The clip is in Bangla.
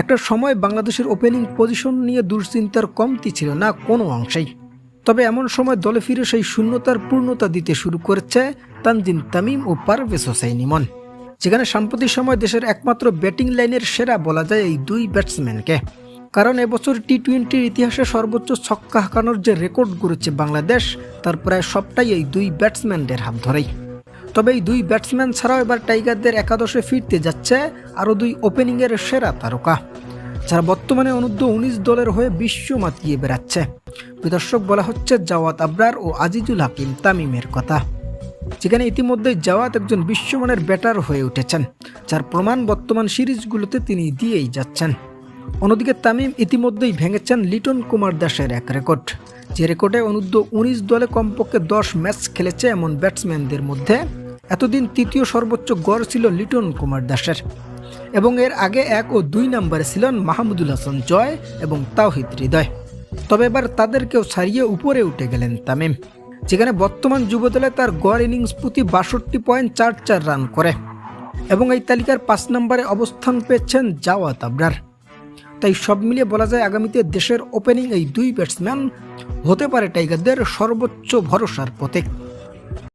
একটা সময় বাংলাদেশের ওপেনিং পজিশন নিয়ে দুশ্চিন্তার কমতি ছিল না কোনো অংশেই। তবে এমন সময় দলে ফিরে সেই শূন্যতার পূর্ণতা দিতে শুরু করেছে তানজিন তামিম ও পারভেজ হোসাইন ইমন। যেখানে সাম্প্রতিক সময় দেশের একমাত্র ব্যাটিং লাইনের সেরা বলা যায় এই দুই ব্যাটসম্যানকে কারণ এবছর টি টোয়েন্টির ইতিহাসে সর্বোচ্চ ছক্কা হাঁকানোর যে রেকর্ড গড়েছে বাংলাদেশ, তার প্রায় সবটাই এই দুই ব্যাটসম্যানদের হাত ধরেই। তবে এই দুই ব্যাটসম্যান ছাড়াও এবার টাইগারদের একাদশে ফিরতে যাচ্ছে আরও দুই ওপেনিংয়ের সেরা তারকা, যারা বর্তমানে অনূর্ধ্ব উনিশ দলের হয়ে বিশ্ব মাতিয়ে বেড়াচ্ছে। প্রদর্শক বলা হচ্ছে জাওয়াত আবরার ও আজিজুল হাকিম তামিমের কথা। যেখানে ইতিমধ্যেই জাওয়াত একজন বিশ্বমানের ব্যাটার হয়ে উঠেছেন, যার প্রমাণ বর্তমান সিরিজগুলোতে তিনি দিয়েই যাচ্ছেন। অন্যদিকে তামিম ইতিমধ্যেই ভেঙেছেন লিটন কুমার দাসের এক রেকর্ড। যে রেকর্ডে অনূর্ধ্ব উনিশ দলে কমপক্ষে দশ ম্যাচ খেলেছে এমন ব্যাটসম্যানদের মধ্যে এতদিন তৃতীয় সর্বোচ্চ গড় ছিল লিটন কুমার দাসের। এবং এর আগে এক ও দুই নম্বরে ছিলেন মাহমুদুল হাসান জয় এবং তাওহিদ হৃদয়। তবে এবার তাদেরকেও ছাড়িয়ে উপরে উঠে গেলেন তামিম, যেখানে বর্তমান যুবদলে তার গড় ইনিংস প্রতি বাষট্টি পয়েন্ট চার চার রান করে। এবং এই তালিকার পাঁচ নম্বরে অবস্থান পেয়েছেন জাওয়াত আবরার। তাই সব মিলিয়ে বলা যায় আগামীতে দেশের ওপেনিং এই দুই ব্যাটসম্যান হতে পারে টাইগারদের সর্বোচ্চ ভরসার প্রতীক।